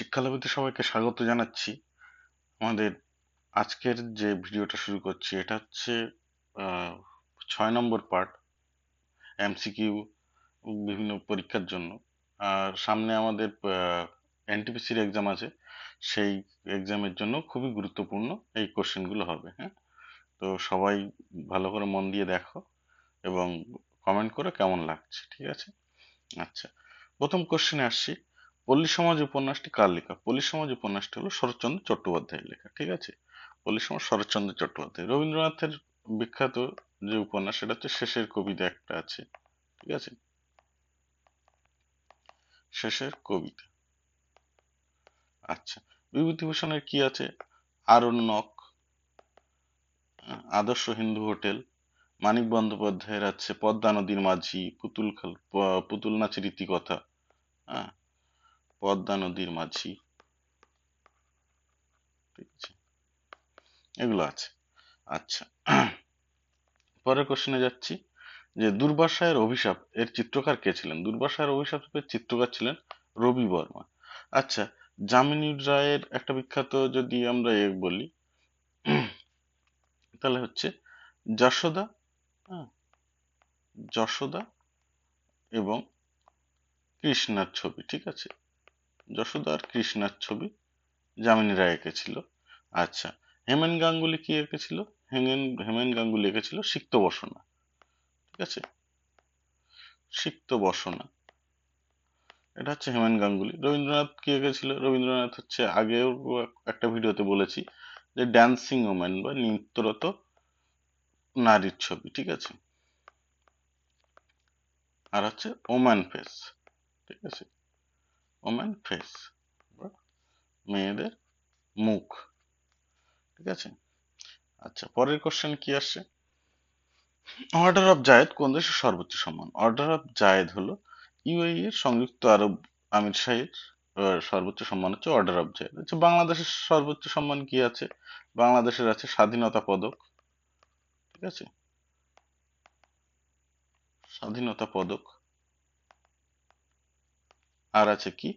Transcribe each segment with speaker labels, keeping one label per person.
Speaker 1: শিক্ষালাভিতে সবাইকে স্বাগত জানাচ্ছি। আমাদের আজকের যে ভিডিওটা শুরু করছি, এটা হচ্ছে ছয় নম্বর পার্ট, এমসিকিউ বিভিন্ন পরীক্ষার জন্য। আর সামনে আমাদের এনটিপিসির এক্সাম আছে। সেই এক্সামের জন্য খুবই গুরুত্বপূর্ণ এই কোশ্চেনগুলো হবে হ্যাঁ? তো সবাই ভালো করে মন দিয়ে দেখো এবং কমেন্ট করে কেমন লাগছে, ঠিক আছে? আচ্ছা প্রথম কোশ্চেনে আসছি। পল্লী সমাজ উপন্যাসটি কার লেখা? পল্লী সমাজ উপন্যাসটি হলো শরৎচন্দ্র চট্টোপাধ্যায়ের লেখা, ঠিক আছে? পল্লী সমাজ শরৎচন্দ্র চট্টোপাধ্যায়। রবীন্দ্রনাথের বিখ্যাত যে উপন্যাস, সেটা হচ্ছে শেষের কবিতা একটা আছে, ঠিক আছে? শেষের কবিতা। আচ্ছা বিভূতিভূষণের কি আছে? আরণ্যক আদর্শ হিন্দু হোটেল, মানিক বন্দ্যোপাধ্যায়ের আছে, পদ্মা নদীর মাঝি, পুতুল খাল, পুতুল নাচের ইতিকথা হ্যাঁ পদ্মা নদীর মাঝি। এগুলো আছে। আচ্ছা। পরের কোশ্চেনে যাচ্ছি। যে দুর্বাসায়ের অভিশাপ এর চিত্রকার কে ছিলেন? দুর্বাসায়ের অভিশাপের চিত্রকার ছিলেন রবি বর্মা। আচ্ছা যামিনী রায়ের একটা বিখ্যাত যদি আমরা এ বলি তাহলে হচ্ছে যশোদা হ্যাঁ, যশোদা এবং কৃষ্ণার ছবি ঠিক আছে? যশোদা আর কৃষ্ণার ছবি যামিনী রায় এঁকেছিল। আচ্ছা হেমেন গাঙ্গুলি কি এঁকেছিল? হেমেন হেমেন গাঙ্গুলি এঁকেছিল সিক্ত বসনা। ঠিক আছে? সিক্ত বসনা। এটা হচ্ছে হেমেন গাঙ্গুলি। রবীন্দ্রনাথ কি এঁকেছিল? রবীন্দ্রনাথ হচ্ছে আগেও একটা ভিডিওতে বলেছি যে ড্যান্সিং ওম্যান বা নৃত্যরত নারীর ছবি, ঠিক আছে? আর হচ্ছে ওম্যান ফেস ঠিক আছে? ওম্যান ফেস মেয়েদের মুখ। ঠিক আছে? আচ্ছা পরের কোশ্চেন কি আসছে? অর্ডার অফ জায়েদ কোন দেশের সর্বোচ্চ সম্মান? অর্ডার অফ জায়েদ হলো ইউএই এর সংযুক্ত আরব আমির শাহের সর্বোচ্চ সম্মান হচ্ছে অর্ডার অফ জায়েদ আচ্ছা বাংলাদেশের সর্বোচ্চ সম্মান কি আছে? বাংলাদেশের আছে স্বাধীনতা পদক। ঠিক আছে? স্বাধীনতা পদক। আর আছে কি?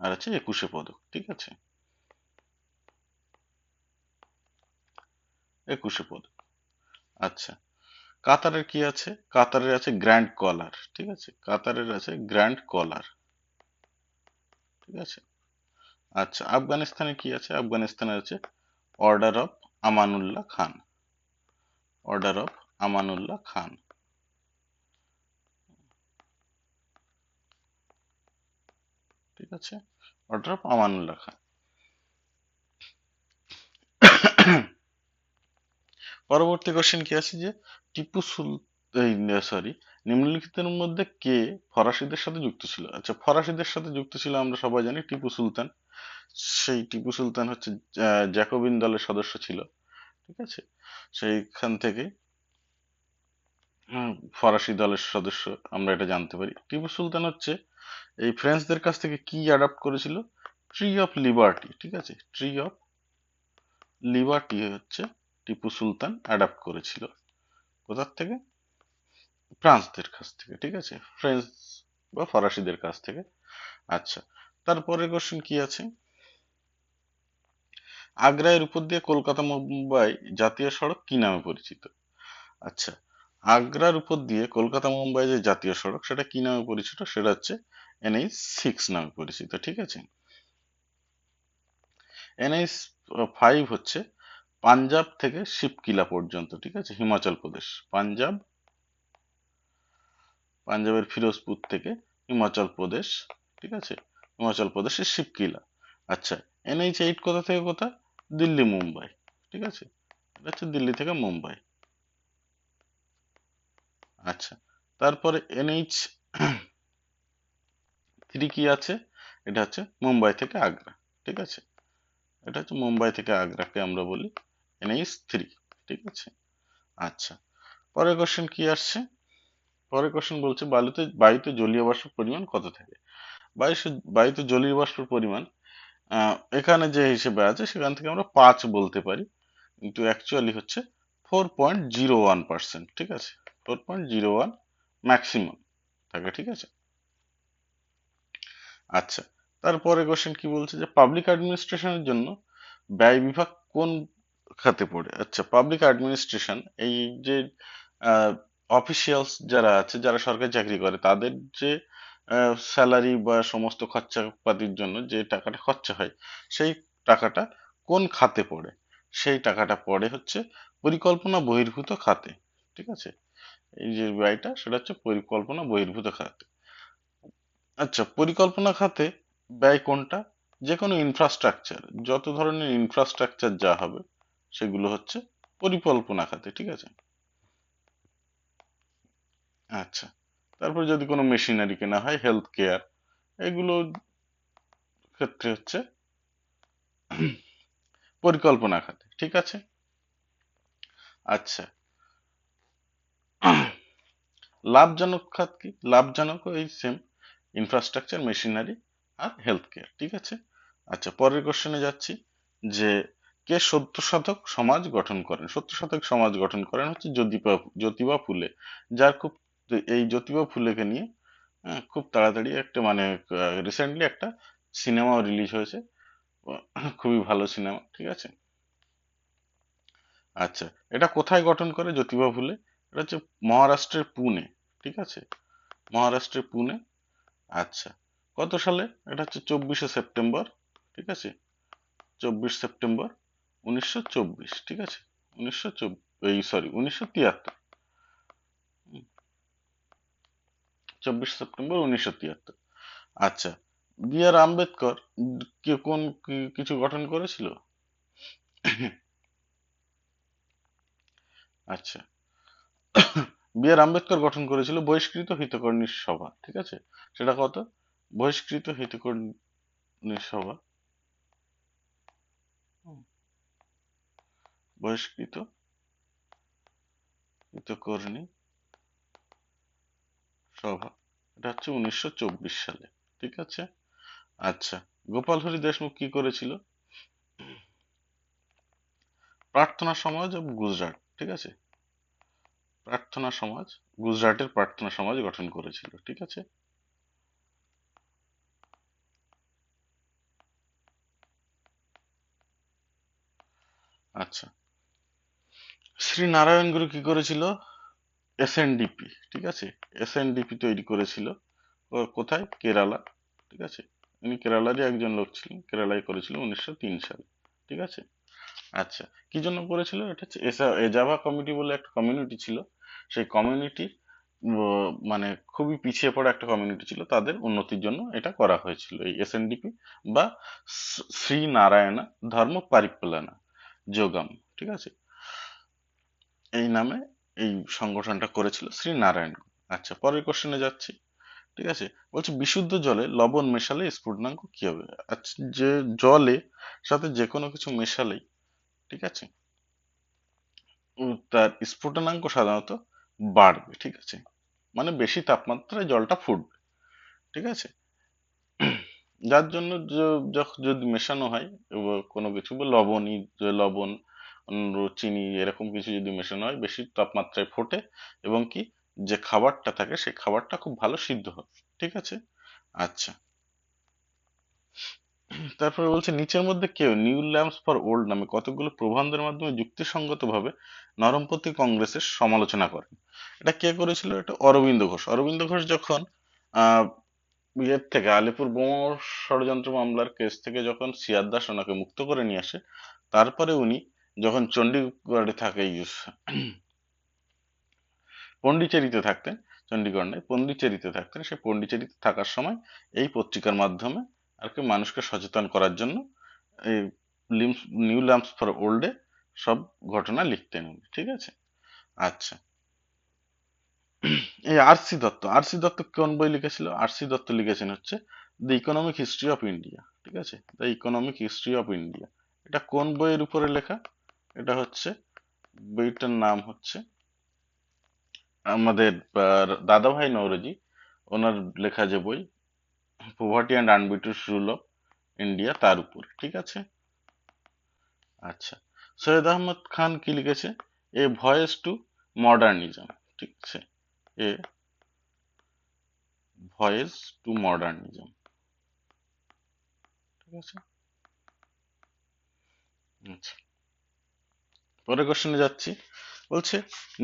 Speaker 1: আর আছে একুশে পদক, ঠিক আছে? একুশে পদক আচ্ছা। কাতারের কি আছে? কাতারের আছে গ্র্যান্ড কলার ঠিক আছে? কাতারের আছে গ্র্যান্ড কলার ঠিক আছে? আচ্ছা আফগানিস্তানে কি আছে? আফগানিস্তানে আছে order of Amanullah Khan order of Amanullah Khan ঠিক আছে? অর্ডার অফ আমানুল্লাহ খান পরবর্তী কোশ্চেন কি আছে যে, টিপু সুল সরি নিম্নলিখিতের মধ্যে কে ফরাসিদের সাথে যুক্ত ছিল? আচ্ছা ফরাসিদের সাথে যুক্ত ছিল আমরা সবাই জানি টিপু সুলতান। সেই টিপু সুলতান হচ্ছে জ্যাকোবিন দলের সদস্য ছিল। ঠিক আছে? সেইখান থেকে ফরাসি দলের সদস্য, আমরা এটা জানতে পারি। টিপু সুলতান হচ্ছে এই ফ্রেঞ্চদের কাছ থেকে কি অ্যাডাপ্ট করেছিল? ট্রি অফ লিবার্টি ঠিক আছে? ট্রি অফ লিবার্টি হচ্ছে টিপু সুলতান অ্যাডাপ্ট করেছিল। কোথার থেকে? ফ্রান্সদের কাছ থেকে, ঠিক আছে? ফ্রেঞ্চ বা ফরাসিদের কাছ থেকে। আচ্ছা তারপরে কোশ্চেন কি আছে? আগ্রায়ের উপর দিয়ে কলকাতা মুম্বাই জাতীয় সড়ক কি নামে পরিচিত? আচ্ছা আগ্রার উপর দিয়ে কলকাতা মুম্বাই যে জাতীয় সড়ক, সেটা কি নামে পরিচিত? সেটা হচ্ছে এনএইচ সিক্স নামে পরিচিত, ঠিক আছে? এনএইচ ফাইভ হচ্ছে পাঞ্জাব থেকে শিবকিলা পর্যন্ত, ঠিক আছে? হিমাচল প্রদেশ। পাঞ্জাব, পাঞ্জাবের ফিরোজপুর থেকে হিমাচল প্রদেশ, ঠিক আছে? হিমাচল প্রদেশের শিবকিলা। আচ্ছা এনএইচ এইট কোথা থেকে কোথা দিল্লি, মুম্বাই, ঠিক আছে? এটা হচ্ছে দিল্লি থেকে মুম্বাই। আচ্ছা তারপরে এনএইচ থ্রি কি আছে? এটা হচ্ছে মুম্বাই থেকে আগ্রা, ঠিক আছে? এটা হচ্ছে মুম্বাই থেকে আগ্রাকে আমরা বলি এনএইচ থ্রি ঠিক আছে? আচ্ছা পরের কোশ্চেন কি আসছে? পরের কোশ্চেন বলছে বালুতে, বায়ুতে জলীয় বাষ্পের পরিমাণ কত থাকে? বায়ু বায়ুতে জলীয় বাষ্পের পরিমাণ এখানে যে হিসেবে আছে সেখান থেকে আমরা পাঁচ বলতে পারি, কিন্তু অ্যাকচুয়ালি হচ্ছে four point zero one percent ঠিক আছে? Four point zero one maximum থাকে ঠিক আছে? আচ্ছা তারপরে কোশ্চেন কি বলছে যে পাবলিক অ্যাডমিনিস্ট্রেশনের জন্য ব্যয় বিভাগ কোন খাতে পড়ে? আচ্ছা পাবলিক অ্যাডমিনিস্ট্রেশন এই যে অফিসিয়ালস যারা আছে, যারা সরকারি চাকরি করে, তাদের যে স্যালারি বা সমস্ত খরচাপাতির জন্য যে টাকাটা খরচা হয়, সেই টাকাটা কোন খাতে পড়ে? সেই টাকাটা পড়ে হচ্ছে পরিকল্পনা বহির্ভূত খাতে, ঠিক আছে? এই যে ব্যয়টা, সেটা হচ্ছে পরিকল্পনা বহির্ভূত খাতে। আচ্ছা পরিকল্পনা খাতে ব্যয় কোনটা? যে কোনো ইনফ্রাস্ট্রাকচার যত ধরনের ইনফ্রাস্ট্রাকচার যা হবে, সেগুলো হচ্ছে পরিকল্পনা খাতে, ঠিক আছে? আচ্ছা তারপর যদি কোনো মেশিনারি কেনা হয় হেলথ কেয়ার এগুলো ক্ষেত্রে হচ্ছে পরিকল্পনা খাতে, ঠিক আছে? আচ্ছা লাভজনক খাত কি? লাভজনক এই সেম ইনফ্রাস্ট্রাকচার মেশিনারি আর হেলথ কেয়ার ঠিক আছে? আচ্ছা পরের কোশ্চেনে যাচ্ছি যে কে সত্য শতক সমাজ গঠন করেন? সত্য শতক সমাজ গঠন করেন হচ্ছে জ্যোতিবা জ্যোতিবা ফুলে, যার খুব এই জ্যোতিবা ফুলেকে নিয়ে খুব তাড়াতাড়ি একটা মানে রিসেন্টলি একটা সিনেমাও রিলিজ হয়েছে। খুবই ভালো সিনেমা ঠিক আছে? আচ্ছা এটা কোথায় গঠন করে জ্যোতিবা ফুলে? এটা হচ্ছে মহারাষ্ট্রের পুনে, ঠিক আছে? মহারাষ্ট্রের পুনে আচ্ছা। কত সালে? এটা হচ্ছে চব্বিশে সেপ্টেম্বর, ঠিক আছে? চব্বিশ সেপ্টেম্বর উনিশশো চব্বিশ, ঠিক আছে? উনিশশো এই সরি, উনিশশো তিয়াত্তর। চব্বিশ সেপ্টেম্বর উনিশশো তিয়াত্তর। আচ্ছা বি আর আম্বেদকর কে কোন কিছু গঠন করেছিল? আচ্ছা বি আর আম্বেদকর গঠন করেছিল বহিষ্কৃত হিতকর্ণী সভা, ঠিক আছে? সেটা কত? বহিষ্কৃত হিতকর্ণী সভা। বহিষ্কৃত হিতকর্ণী সভা, এটা হচ্ছে উনিশশো চব্বিশ সালে, ঠিক আছে? আচ্ছা গোপাল হরি দেশমুখ কি করেছিল? প্রার্থনা সমাজ অব গুজরাট, ঠিক আছে? প্রার্থনা সমাজ, গুজরাটের প্রার্থনা সমাজ গঠন করেছিল, ঠিক আছে? আচ্ছা। শ্রী নারায়ণ গুরু কি করেছিল? এসএনডিপি ঠিক আছে? এসএনডিপি তৈরি করেছিল। কোথায়? কেরালা, ঠিক আছে? উনি কেরালারই একজন লোক ছিলেন, কেরালায় করেছিল উনিশশো তিন সালে, ঠিক আছে? আচ্ছা কি জন্য করেছিল? এটা হচ্ছে এজাভা কমিটি বলে একটা কমিউনিটি ছিল। সেই কমিউনিটি মানে খুবই পিছিয়ে পড়া একটা কমিউনিটি ছিল, তাদের উন্নতির জন্য এটা করা হয়েছিল এই এসএনডিপি বা শ্রী নারায়ণা ধর্ম পারিপালনা যোগাম, ঠিক আছে? এই নামে এই সংগঠনটা করেছিল শ্রী নারায়ণ আচ্ছা পরের কোশ্চেনে যাচ্ছি, ঠিক আছে? বলছে, বিশুদ্ধ জলে লবণ মেশালে স্ফুটনাঙ্ক কি হবে? আচ্ছা যে জলে সাথে যে কোনো কিছু মেশালেই, ঠিক আছে? তার স্ফুটনাঙ্ক সাধারণত বাড়বে, ঠিক আছে? মানে বেশি তাপমাত্রায় জলটা ফুটবে, ঠিক আছে? যার জন্য যদি মেশানো হয় কোনো কিছু বা লবণই লবণ চিনি এরকম কিছু যদি মেশানো হয়, বেশি তাপমাত্রায় ফোটে এবং কি যে খাবারটা থাকে সেই খাবারটা খুব ভালো সিদ্ধ হবে, ঠিক আছে? আচ্ছা। তারপরে বলছে, নিচের মধ্যে কেউ নিউ ল্যাম্পস ফর ওল্ড নামে কতগুলো প্রবন্ধের মাধ্যমে যুক্তিসঙ্গতভাবে নরমপন্থী কংগ্রেসের সমালোচনা করেন এটা কে করেছিল? এটা অরবিন্দ ঘোষ। অরবিন্দ ঘোষ যখন ইয়ের থেকে, আলিপুর বোমা ষড়যন্ত্র মামলার কেস থেকে যখন সিয়াদ দাস ওনাকে মুক্ত করে নিয়ে আসে, তারপরে উনি যখন চণ্ডীগড়ে থাকে ইউস, পন্ডিচেরিতে থাকতেন, চণ্ডীগড় নয়, পন্ডিচেরিতে থাকতেন, সে পন্ডিচেরিতে থাকার সময় এই পত্রিকার মাধ্যমে আর কি মানুষকে সচেতন করার জন্য এই লিমস নিউ ল্যাম্পস ফর ওল্ডে সব ঘটনা লিখতেন ঠিক আছে? আচ্ছা। এই আরসি দত্ত আরসি দত্ত কোন বই লিখেছিল? আরসি দত্ত লিখেছেন হচ্ছে the economic history of India ঠিক আছে? The economic history of India এটা কোন বইয়ের উপরে লেখা? এটা হচ্ছে, বইটার নাম হচ্ছে আমাদের দাদাভাই নওরোজি, ওনার লেখা যে বই poverty and un-British rule of India তার উপর, ঠিক আছে? আচ্ছা সৈয়দ আহমদ খান কি লিখেছে? এ ভয়েস টু মডার্নিজম, ঠিক আছে? এ ভয়েস টু মডার্নিজম, ঠিক আছে? আচ্ছা পরের কোশ্চেনে যাচ্ছি। বলছে,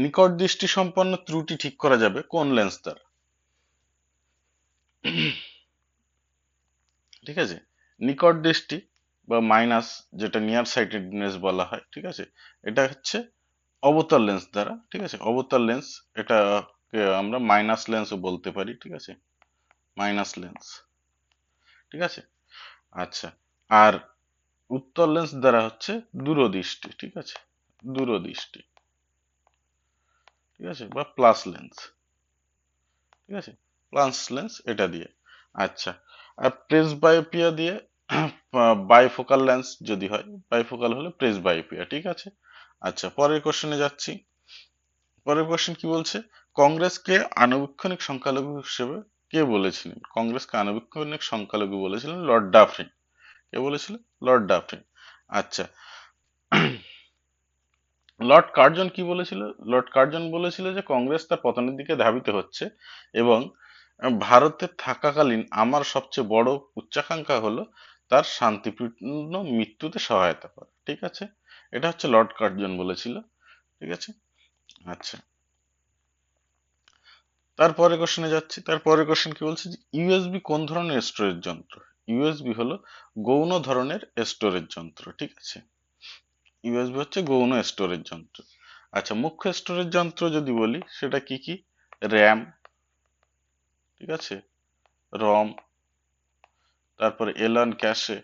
Speaker 1: নিকট দৃষ্টি সম্পন্ন ত্রুটি ঠিক করা যাবে? কোন লেন্স দ্বারা? ঠিক আছে? নিকট দৃষ্টি বা মাইনাস যেটা নিয়ার সাইটেডনেস বলা হয়, ঠিক আছে? এটা হচ্ছে অবতল লেন্স দ্বারা, ঠিক আছে? অবতল লেন্স এটাকে আমরা মাইনাস লেন্সও বলতে পারি, ঠিক আছে? মাইনাস লেন্স ঠিক আছে? আচ্ছা আর উত্তর লেন্স দ্বারা হচ্ছে দূরদৃষ্টি, ঠিক আছে? দূরদৃষ্টি, ঠিক আছে? বা প্লাস লেন্স ঠিক আছে? প্লাস লেন্স এটা দিয়ে আচ্ছা আর প্রেস বায়োপিয়া দিয়ে বাইফোকাল লেন্স যদি হয় বাইফোকাল হলে প্রেস বায়োপিয়া ঠিক আছে? আচ্ছা পরের কোশ্চেনে যাচ্ছি। পরের কোশ্চেন কি বলছে? কংগ্রেসকে আনুবীক্ষণিক সংখ্যালঘু হিসেবে কে বলেছিলেন? কংগ্রেসকে আনুবীক্ষণিক সংখ্যালঘু বলেছিলেন লর্ড ডাফরিন। কে বলেছিলেন লর্ড ডাফরিন। আচ্ছা লর্ড কার্জন কি বলেছিল? লর্ড কার্জন বলেছিল যে কংগ্রেস তার পতনের দিকে ধাবিত হচ্ছে এবং ভারতে থাকাকালীন আমার সবচেয়ে বড় উচ্চাকাঙ্ক্ষা হলো তার শান্তিপূর্ণ মৃত্যুতে সহায়তা করা, ঠিক আছে? এটা হচ্ছে লর্ড কার্জন বলেছিল, ঠিক আছে? আচ্ছা। তারপরে কোশ্চেনে যাচ্ছি, তারপরে কোশ্চেন কি বলছে যে ইউএসবি কোন ধরনের স্টোরেজ যন্ত্র? ইউএসবি হলো গৌণ ধরনের স্টোরেজ যন্ত্র, ঠিক আছে? ইউএসবি হচ্ছে গৌণ স্টোরেজ যন্ত্র। আচ্ছা মুখ্য স্টোরেজ যন্ত্র যদি বলি, সেটা কি কি? র্যাম ঠিক আছে? রম তারপরে এলান ক্যাশে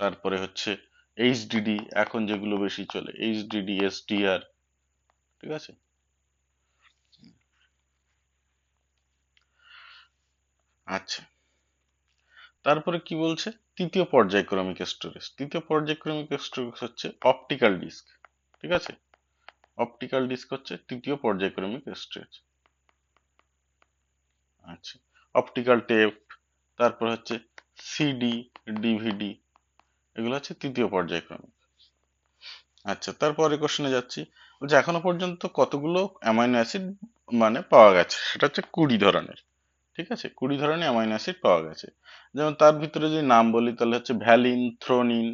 Speaker 1: তারপরে হচ্ছে এইচডিডি এখন যেগুলো বেশি চলে এইচডিডি এসডিআর ঠিক আছে? আচ্ছা। তারপরে কি বলছে? তৃতীয় পর্যায়ক্রমিক স্টোরেজ তৃতীয় পর্যায়ক্রমিক স্টোরেজ হচ্ছে অপটিক্যাল ডিস্ক ঠিক আছে? অপটিক্যাল ডিস্ক হচ্ছে তৃতীয় পর্যায়ক্রমিক স্টোরেজ আচ্ছা অপটিক্যাল টেপ তারপর হচ্ছে সিডি ডিভিডি এগুলো হচ্ছে তৃতীয় পর্যায়ক্রমিক। আচ্ছা তারপরে কোশ্চেনে যাচ্ছি, বলছে এখনও পর্যন্ত কতগুলো অ্যামাইনো অ্যাসিড মানে পাওয়া গেছে? সেটা হচ্ছে কুড়ি ধরনের, ঠিক আছে? কুড়ি ধরনের অ্যামাইনো অ্যাসিড পাওয়া গেছে। যেমন তার ভিতরে যদি নাম বলি, তাহলে হচ্ছে ভ্যালিন, থ্রোনিন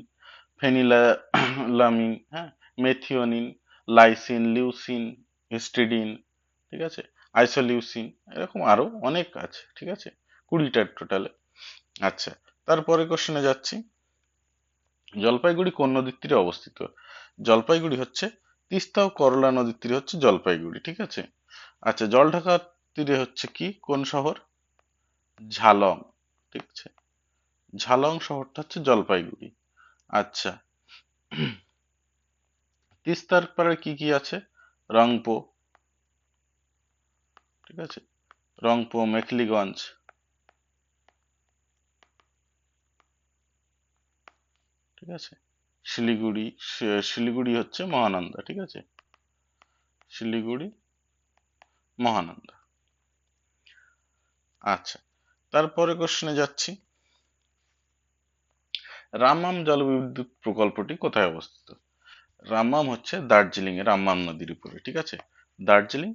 Speaker 1: ফেনিলামিন হ্যাঁ মেথিওনিন লাইসিন লিউসিন হিস্টিডিন ঠিক আছে? আইসোলিউসিন এরকম আরও অনেক আছে, ঠিক আছে? কুড়িটার টোটালে আচ্ছা তারপরে কোশ্চেনে যাচ্ছি। জলপাইগুড়ি কোন নদীর তীরে অবস্থিত? জলপাইগুড়ি হচ্ছে তিস্তা ও করলা নদীর তীরে হচ্ছে জলপাইগুড়ি, ঠিক আছে? আচ্ছা জলঢাকার তীরে হচ্ছে কি? কোন শহর? ঝালং, ঠিক আছে? ঝালং শহরটা হচ্ছে জলপাইগুড়ি। আচ্ছা তিস্তার পারে কি কি আছে? রংপো। ঠিক আছে? রংপো, মেখলিগঞ্জ। ঠিক আছে? শিলিগুড়ি শিলিগুড়ি হচ্ছে মহানন্দা, ঠিক আছে? শিলিগুড়ি, মহানন্দা। আচ্ছা তারপরে কোশ্চেনে যাচ্ছি। রামাম জলবিদ্যুৎ প্রকল্পটি কোথায় অবস্থিত? রামাম হচ্ছে দার্জিলিং এর রামাম নদীর উপরে, ঠিক আছে? দার্জিলিং,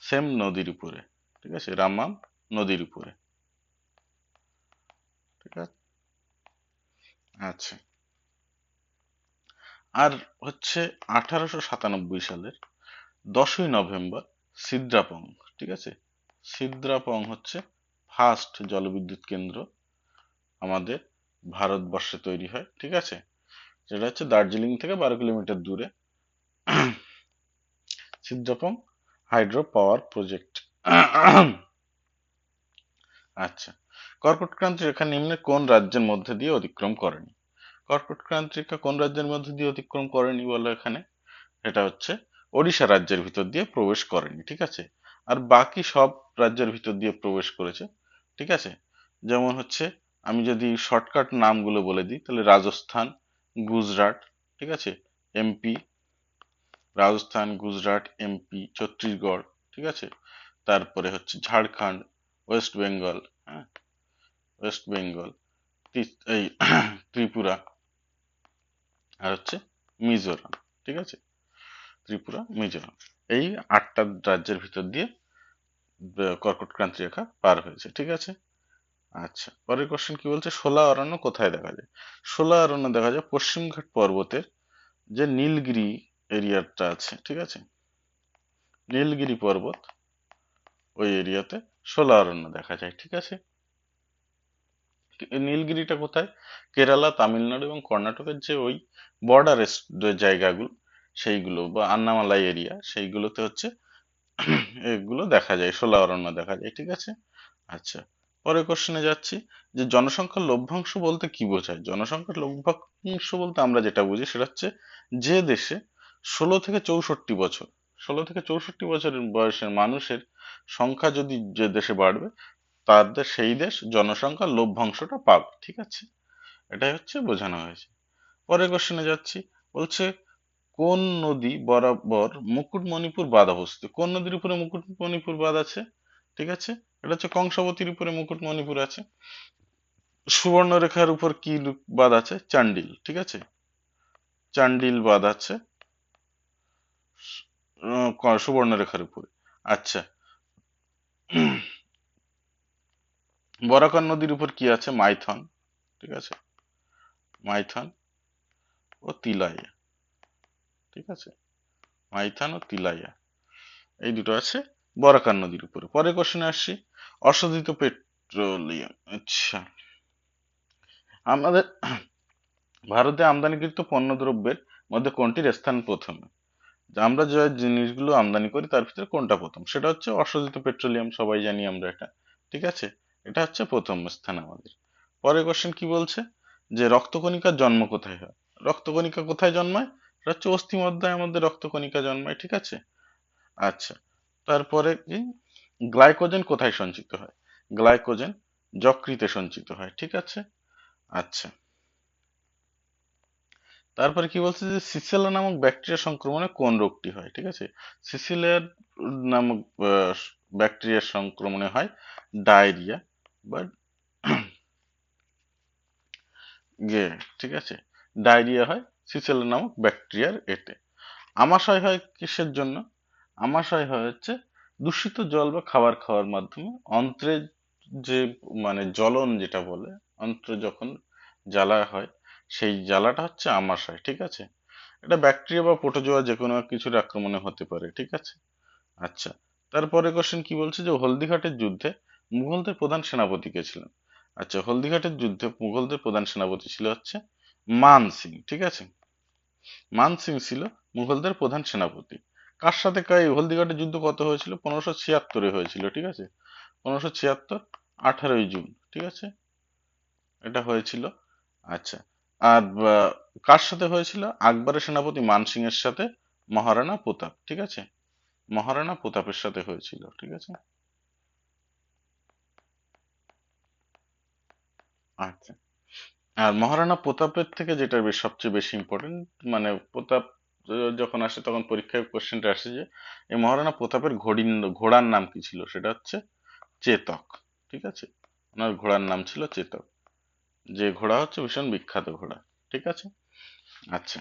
Speaker 1: সেম নদীর উপরে, ঠিক আছে? রামাম নদীর উপরে। ঠিক আছে? আচ্ছা। আর হচ্ছে আঠারোশো সাতানব্বই সালের দশই নভেম্বর সিদ্রাপং, ঠিক আছে? সিদ্রাপং হচ্ছে ফার্স্ট জলবিদ্যুৎ কেন্দ্র আমাদের ভারতবর্ষে তৈরি হয়, ঠিক আছে? যেটা হচ্ছে দার্জিলিং থেকে বারো কিলোমিটার দূরে। Sidrapong hydro power project. আচ্ছা কর্কট ক্রান্তি রেখা নিম্নে কোন রাজ্যের মধ্যে দিয়ে অতিক্রম করেনি? কর্কট ক্রান্তি রেখা কোন রাজ্যের মধ্যে দিয়ে অতিক্রম করেনি বলো এখানে? এটা হচ্ছে ওড়িশা রাজ্যের ভিতর দিয়ে প্রবেশ করেনি, ঠিক আছে? আর বাকি সব রাজ্যের ভিতর দিয়ে প্রবেশ করেছে, ঠিক আছে? যেমন হচ্ছে, আমি যদি শর্টকাট নামগুলো বলে দিই, তাহলে রাজস্থান গুজরাট, ঠিক আছে? এমপি রাজস্থান, গুজরাট এমপি ছত্তিশগড়, ঠিক আছে? তারপরে হচ্ছে ঝাড়খণ্ড, ওয়েস্ট বেঙ্গল হ্যাঁ? ওয়েস্ট বেঙ্গল এই ত্রিপুরা, আর হচ্ছে মিজোরাম, ঠিক আছে? ত্রিপুরা, মিজোরাম, এই আটটা রাজ্যের ভিতর দিয়ে কর্কট ক্রান্তি রেখা পার হয়েছে, ঠিক আছে? আচ্ছা পরের কোশ্চেন কি বলছে? শোলা অরণ্য কোথায় দেখা যায়? শোলা অরণ্য দেখা যায় পশ্চিমঘাট পর্বতের যে নীলগিরি এরিয়াটা আছে, ঠিক আছে? নীলগিরি পর্বত ওই এরিয়াতে শোলা অরণ্য দেখা যায়, ঠিক আছে? নীলগিরিটা কোথায়? কেরালা, তামিলনাড়ু এবং কর্ণাটকের যে ওই বর্ডার জায়গাগুলো, সেইগুলো বা আন্নামালাই এরিয়া সেইগুলোতে হচ্ছে এগুলো দেখা যায় শোলা অরণ্য দেখা যায়, ঠিক আছে? আচ্ছা পরের কোশ্চেনে যাচ্ছি, যে জনসংখ্যার লভ্যাংশ বলতে কি বোঝায়? জনসংখ্যার লভ্যাংশ বলতে আমরা যেটা বুঝি সেটা হচ্ছে যে দেশে ষোলো থেকে চৌষট্টি বছর, ষোলো থেকে চৌষট্টি বছরের বয়সের মানুষের সংখ্যা যদি যে দেশে বাড়বে তাদের সেই দেশ জনসংখ্যার লভ্যাংশটা পাবে, ঠিক আছে? এটাই হচ্ছে বোঝানো হয়েছে। পরের কোশ্চেনে যাচ্ছি, বলছে কোন নদী বরাবর মুকুটমণিপুর বাঁধ অবস্থিত কোন নদীর উপরে মুকুটমণিপুর বাঁধ আছে? ঠিক আছে? এটা হচ্ছে কংসাবতীর উপরে মুকুটমণিপুর আছে। সুবর্ণরেখার উপর কি বাঁধ আছে? চান্ডিল, ঠিক আছে? চান্ডিল বাঁধ আছে। সুবর্ণরেখার উপরে। আচ্ছা। বরাকর নদীর উপর কি আছে? মাইথন, ঠিক আছে? মাইথন ও তিলাইয়া, ঠিক আছে? মাইথান ও তিলাইয়া। এই দুটো আছে বরাকার নদীর উপরে। পরে কোশ্চেনে আসছি। অশোধিত পেট্রোলিয়াম। আচ্ছা। আমাদের ভারতে আমদানিকৃত পণ্যদ্রব্যের মধ্যে কোনটির স্থান প্রথমে? আমরা যে জিনিসগুলো আমদানি করি, তার ভিতরে কোনটা প্রথম? সেটা হচ্ছে অশোধিত পেট্রোলিয়াম, সবাই জানি আমরা এটা। ঠিক আছে? এটা হচ্ছে প্রথম স্থান আমাদের। পরের কোশ্চেন কি বলছে? যে রক্তকণিকার জন্ম কোথায় হয়? রক্তকণিকা কোথায় জন্মায়? এটা হচ্ছে অস্থিমধ্যায় আমাদের রক্তকণিকা জন্মায়, ঠিক আছে? আচ্ছা। তারপরে কি? গ্লাইকোজেন কোথায় সঞ্চিত হয়? গ্লাইকোজেন যকৃতে সঞ্চিত হয়, ঠিক আছে? আচ্ছা। তারপরে কি বলছে যে সিসেলা নামক ব্যাকটেরিয়া সংক্রমণে কোন রোগটি হয়, ঠিক আছে? সিসিলিয়ার নামক ব্যাকটেরিয়ার সংক্রমণে হয় ডায়রিয়া বা ইয়ে ঠিক আছে? ডায়রিয়া হয় সিসেলা নামক ব্যাকটেরিয়ার এতে। আমাশয় হয় কিসের জন্য? আমাশয় হয় হচ্ছে দূষিত জল বা খাবার খাওয়ার মাধ্যমে অন্ত্রের যে মানে জ্বলন যেটা বলে, অন্ত্র যখন জ্বালা হয়, সেই জ্বালাটা হচ্ছে আমাশয়, ঠিক আছে? এটা ব্যাকটেরিয়া বা প্রোটোজোয়া যে কোনো কিছুর আক্রমণে হতে পারে, ঠিক আছে? আচ্ছা তারপরে কোশ্চেন কি বলছে যে, হলদিঘাটের যুদ্ধে মুঘলদের প্রধান সেনাপতি কে ছিলেন? আচ্ছা হলদিঘাটের যুদ্ধে মুঘলদের প্রধান সেনাপতি ছিল হচ্ছে মান সিং, ঠিক আছে? মান সিং ছিল মুঘলদের প্রধান সেনাপতি। কার সাথে কাই হলদিঘাটের যুদ্ধ কত হয়েছিল? পনেরোশো ছিয়াত্তরে হয়েছিল, ঠিক আছে? পনেরোশো ছিয়াত্তর, আঠারোই জুন, ঠিক আছে? এটা হয়েছিল আচ্ছা। আর কার সাথে হয়েছিল? আকবরের সেনাপতি মানসিং এর সাথে মহারানা প্রতাপ, ঠিক আছে? মহারানা প্রতাপের সাথে হয়েছিল, ঠিক আছে? আচ্ছা। আর মহারানা প্রতাপের থেকে যেটা সবচেয়ে বেশি ইম্পর্টেন্ট মানে প্রতাপ যখন আসে তখন পরীক্ষায় কোশ্চেনটা আসে যে, এই মহারানা প্রতাপের ঘড়ি ঘোড়ার নাম কি ছিল? সেটা হচ্ছে চেতক, ঠিক আছে? ওনার ঘোড়ার নাম ছিল চেতক। যে ঘোড়া হচ্ছে ভীষণ বিখ্যাত ঘোড়া, ঠিক আছে? আচ্ছা।